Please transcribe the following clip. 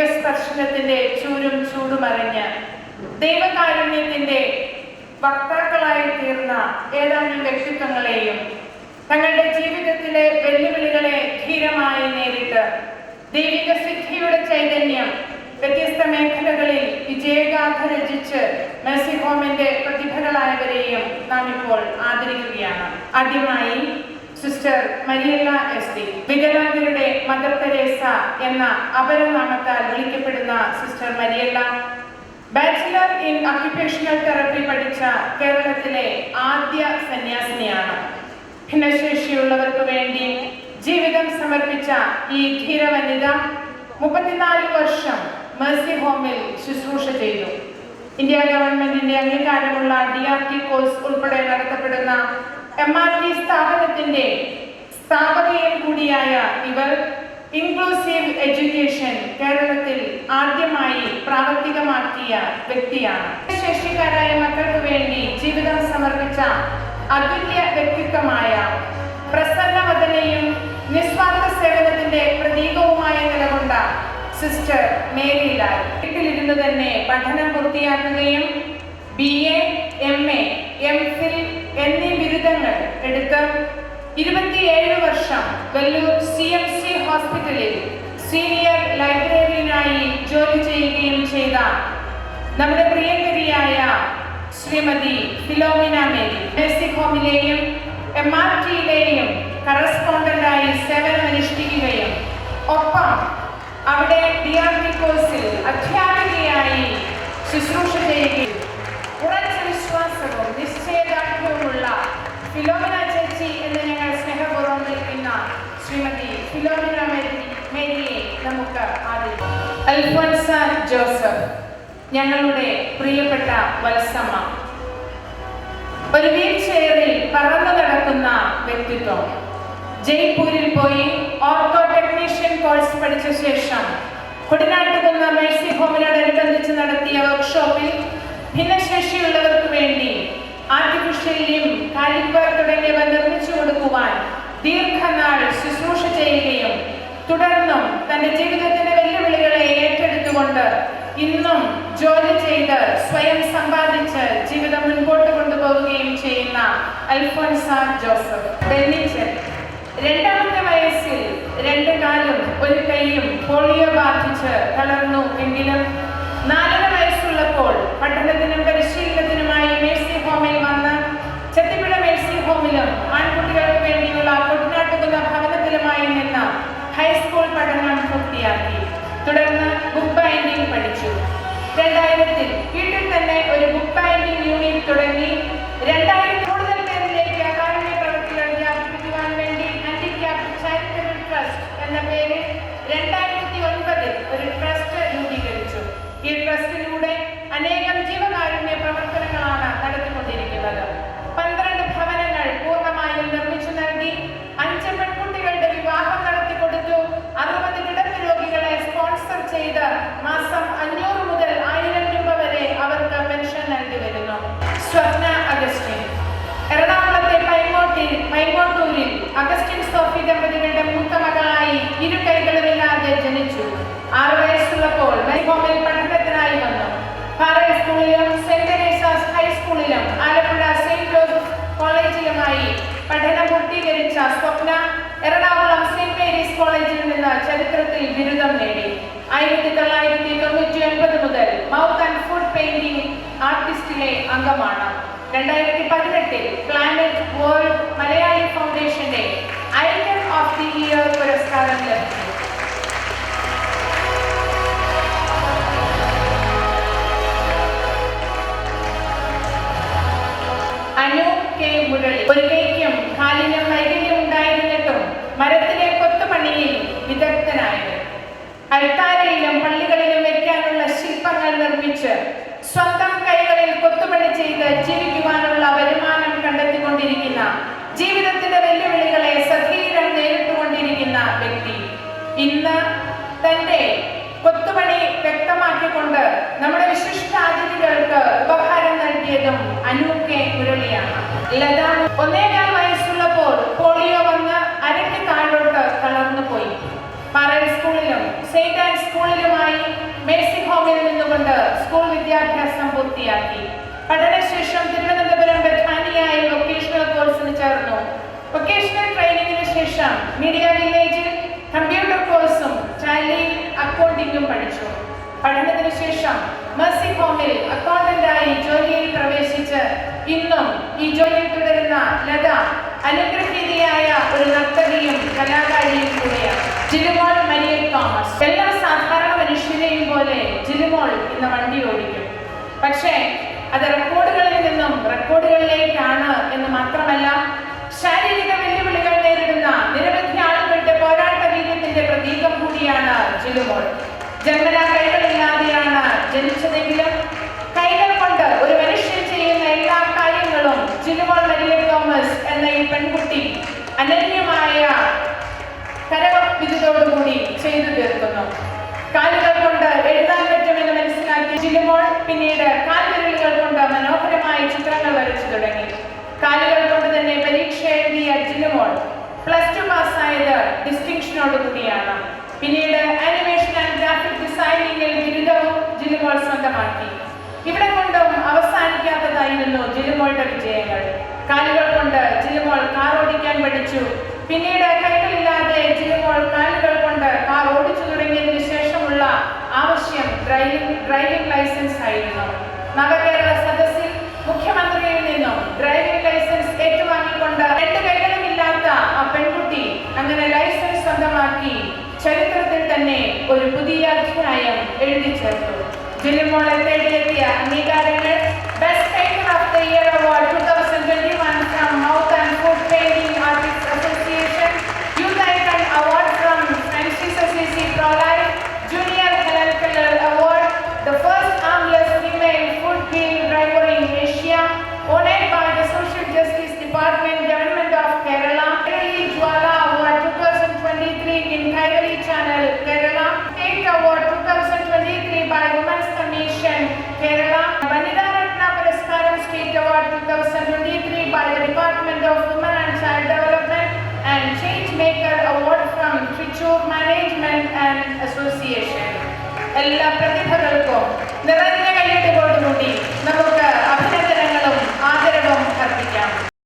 ദൈവിക സ്പർശനത്തിന്റെ ചൂരും ചൂടുമറിഞ്ഞ് ദൈവകാരുണ്യത്തിന്റെ വക്താക്കളായി തീർന്ന ഏതാനും വ്യക്തിത്വങ്ങളെയും തങ്ങളുടെ ജീവിതത്തിലെ വെല്ലുവിളികളെ ധീരമായി നേരിട്ട് ദൈവിക സിദ്ധിയുടെ ചൈതന്യം വ്യത്യസ്ത മേഖലകളിൽ വിജയഗാഥ രചിച്ച് മെസ്സി ഹോമിന്റെ പ്രതിഭകളായവരെയും നാം ഇപ്പോൾ ആദരിക്കുകയാണ്. ആദ്യമായി sister Mariella S D Mother Teresa എന്ന അപരനാമത്താൽ വിളിക്കപ്പെടുന്ന sister Mariella. Bachelor in occupational therapy പഠിച്ച കേരളത്തിലെ ആദ്യ സന്യാസിനിയാണ്. ഭിന്നശേഷിയുള്ളവർക്ക് വേണ്ടി ജീവിതം സമർപ്പിച്ച ഈ ധീര വനിത മുപ്പത്തിനാല് വർഷം മേഴ്സി ഹോമിൽ ശുശ്രൂഷ ചെയ്തു. ഇന്ത്യ ഗവൺമെന്റിന്റെ അംഗീകാരമുള്ള ഡി ആർ ടി കോഴ്സ് ഉൾപ്പെടെ നടത്തപ്പെടുന്ന എം ആർ ടി സ്ഥാപനത്തിന്റെ കൂടിയായ ഇവർ ഇൻക്ലൂസീവ് എഡ്യൂക്കേഷൻ കേരളത്തിൽ ആദ്യമായി പ്രാവർത്തികമാക്കിയ വ്യക്തിയാണ്. ശേഷിക്കാരായ മക്കൾക്ക് വേണ്ടി ജീവിതം സമർപ്പിച്ച അതുല്യ വ്യക്തിത്വമായ പ്രസന്നവദനയും നിസ്വാർത്ഥ സേവനത്തിന്റെ പ്രതീകവുമായി നിലകൊണ്ട സിസ്റ്റർ മേരി ലാൽ. വീട്ടിലിരുന്ന് തന്നെ പഠനം പൂർത്തിയാക്കുകയും B A M A M Phil എന്നീ ബിരുദങ്ങൾ എടുത്ത് ഇരുപത്തിയേഴ് വർഷം വെല്ലൂർ സി എം സി ഹോസ്പിറ്റലിൽ സീനിയർ ലൈബ്രറിയനായി ജോലി ചെയ്യുകയും ചെയ്ത നമ്മുടെ പ്രിയങ്കരിയായ ശ്രീമതി ഫിലോമിന മേരി. നഴ്സിംഗ് ഹോമിലെയും എം ആർ ടിയിലെയും കറസ്പോണ്ടന്റായി സേവനമനുഷ്ഠിക്കുകയും ഒപ്പം അവിടെ ഡി ആർ ടി കോഴ്സിൽ അധ്യാപികയായി ശുശ്രൂഷ ചെയ്യുകയും. ഉറച്ച വിശ്വാസവും നിശ്ചയദാർഢ്യവുമുള്ള ഫിലോമിന ചേച്ചി എന്ന് ഞങ്ങൾ സ്നേഹപൂർവം വിളിക്കുന്ന ശ്രീമതി ഫിലോമിന മേരി മേരിയെ നമുക്ക് ആദരിക്കാം അൽഫോൻസ ജോസഫ് ഞങ്ങളുടെ പ്രിയപ്പെട്ട വത്സമ്മ. ഒരു വീൽ ചെയറിൽ പറന്നു നടക്കുന്ന വ്യക്തിത്വം. ജയ്പൂരിൽ പോയി ഓർത്തോ ടെക്നീഷ്യൻ കോഴ്സ് പഠിച്ച ശേഷം കുടനാട്ടുകുന്ന മേഴ്സി ഹോമിനോടനുബന്ധിച്ച് നടത്തിയ വർക്ക്ഷോപ്പിൽ ഭിന്നശേഷിയുള്ളവർക്ക് വേണ്ടി ആർട്ടിഫിഷ്യൽ ലിം കാലിപ്പർ തുടങ്ങിയവ നിർമ്മിച്ചു കൊടുക്കുവാൻ ദീർഘനാൾ ശുശ്രൂഷ ചെയ്യുകയും തുടർന്നും തന്റെ ജീവിതത്തിന്റെ വെല്ലുവിളികളെ ഏറ്റെടുത്തുകൊണ്ട് ഇന്നും ജോലി ചെയ്ത് സ്വയം സമ്പാദിച്ച് ജീവിതം മുൻപോട്ട് കൊണ്ടുപോവുകയും ചെയ്യുന്ന അൽഫോൻസ ജോസഫ്. ബെന്നിച്ചൻ. രണ്ടാമത്തെ വയസ്സിൽ രണ്ട് കാലും ഒരു കൈയും പോളിയോ ബാധിച്ച് തളർന്നു. എങ്കിലും നാലര വയസ്സുള്ളപ്പോൾ പഠനത്തിനും പരിശീലനത്തിനുമായി സ്വപ്ന അഗസ്റ്റിൻ. എറണാകുളത്തെ പൈങ്ങോട്ടിൽ പൈങ്ങോട്ടൂരിൽ അഗസ്റ്റിൻ സോഫി ദമ്പതികളുടെ മൂത്ത മകളായി ഇരു കൈകളുമില്ലാതെ ജനിച്ചു. ആറു വയസ്സുള്ളപ്പോൾ ഹോമിൽ പഠനത്തിനായി വന്നു. പാറൽ സ്കൂളിലും സെന്റ് തെരേസാസ് ഹൈസ്കൂളിലും ആലപ്പുഴ സെന്റ് ജോസഫ് കോളേജിലുമായി പഠനം പൂർത്തീകരിച്ച സ്വപ്ന എറണാകുളം സെന്റ് മേരീസ് കോളേജിൽ നിന്ന് ചരിത്രത്തിൽ ബിരുദം നേടി. ആയിരത്തി തൊള്ളായിരത്തി തൊണ്ണൂറ്റി ഒൻപത് മുതൽ മൗത്ത് ആൻഡ് ഫുഡ് പെയിന്റിംഗ് ആർട്ടിസ്റ്റിലെ അംഗമാണ്. രണ്ടായിരത്തി പതിനെട്ടിൽ പ്ലാനറ്റ് വേൾഡ് മലയാളി ഫൗണ്ടേഷന്റെ ഐക്കൺ ഓഫ് ദി ഇയർ പുരസ്കാരം ലഭിച്ചു. അനു കെ മുരളി. ഒരു കൈക്കും കാലിനും വൈകല്യം ഉണ്ടായിരുന്നിട്ടും മരത്തിലെ കൊത്തുപണിയിൽ വിദഗ്ധനായത് അൽത്താരയിലും പള്ളികളിലും ഇന്ന് തന്റെ കൊത്തുപണി വ്യക്തമാക്കിക്കൊണ്ട് നമ്മുടെ വിശിഷ്ട അതിഥികൾക്ക് ഉപഹാരം നൽകിയതും അനൂപ് കെ മുരളിയാണ്. ലത ഒന്നേകാൽ വയസ്സുള്ളപ്പോൾ പോളിയോ വന്ന് അരയ്ക്ക് താഴോട്ട് തളർന്നു പോയി പാറൽ സ്കൂളിലും ആൻഡ് സ്കൂളിലുമായി മേഴ്സി ഹോമിൽ നിന്നുകൊണ്ട് സ്കൂൾ വിദ്യാഭ്യാസം പൂർത്തിയാക്കി. പഠനശേഷം തിരുവനന്തപുരം ബഥാനിയായി വൊക്കേഷണൽ കോഴ്സിന് ചേർന്നു. വൊക്കേഷണൽ ട്രെയിനിങ്ങിന് ശേഷം മീഡിയ വില്ലേജിൽ അക്കൗണ്ടിങ്ങും പഠിച്ചു. പഠനത്തിന് ശേഷം മെർസി ഹോമിൽ അക്കൗണ്ടന്റായി ജോലിയിൽ പ്രവേശിച്ച് ഇന്നും ഈ ജോലിയിൽ തുടരുന്ന ലത അനുഗ്രഹീതയായ ഒരു നർത്തകിയും കലാകാരിയും കൂടിയാണ്. Jilumol Maria Thomas. എല്ലാ സാധാരണ മനുഷ്യരെയും പോലെ ജിലുമോൾ ഇന്ന് വണ്ടി ഓടിക്കും. പക്ഷേ അത് റെക്കോർഡുകളിൽ നിന്നും റെക്കോർഡുകളിലേക്കാണ് എന്ന് മാത്രമല്ല ജിലുമോൾ ജന്മനാ കൈകളില്ലാതെയാണ് ജനിച്ചതെങ്കിലും കൈകൾ കൊണ്ട് ഒരു മനുഷ്യൻ ചെയ്യുന്ന എല്ലാ കാര്യങ്ങളും ജിലുമോൾ മരിയ തോമസ് എന്ന ഈ പെൺകുട്ടി അനന്യമായ കരവിധത്തോടുകൂടി ചെയ്തു തീർക്കുന്നു. കാലുകൾ കൊണ്ട് എഴുതാൻ പറ്റുമെന്ന് മനസ്സിലാക്കി ജിലുമോൾ പിന്നീട് കാൽവിരലുകൾ കൊണ്ട് മനോഹരമായ ചിത്രങ്ങൾ വരച്ചു തുടങ്ങി. കാലുകൾ കൊണ്ട് തന്നെ പരീക്ഷ എഴുതിയ ജിനുമോൾ പ്ലസ് ടു പാസ്സായത് ഡിസ്റ്റിങ്ഷനോടുകൂടിയാണ് പിന്നീട് സ്വന്തമാക്കി ഇവിടെ കൊണ്ടും അവസാനിക്കാത്തതായിരുന്നു ജിലുമോളുടെ വിജയങ്ങൾ. കാലുകൾ കൊണ്ട് ജിലുമോൾ കാർ ഓടിക്കാൻ പഠിച്ചു. പിന്നീട് കൈകളില്ലാതെ ജിലുമോൾ കാലുകൾ കൊണ്ട് കാർ ഓടിച്ചു തുടങ്ങിയതിനു ശേഷമുള്ള ആവശ്യം ഡ്രൈവിംഗ് ഡ്രൈവിംഗ് ലൈസൻസ് ആയിരുന്നു. നവകേരള സദസ്സിൽ മുഖ്യമന്ത്രിയിൽ നിന്നും ഡ്രൈവിംഗ് ലൈസൻസ് ഏറ്റുവാങ്ങിക്കൊണ്ട് രണ്ട് കൈകളും ഇല്ലാത്ത ആ പെൺകുട്ടി അങ്ങനെ ലൈസൻസ് സ്വന്തമാക്കി ചരിത്രത്തിൽ തന്നെ ഒരു പുതിയ അധ്യായം എഴുതി ചേർത്തു ജിലിമോളെ തേടിയെത്തിയ അംഗീകാരങ്ങൾ best painter of the year award Department of Women and Child Development and Change Maker Award from Trichur Management and Association.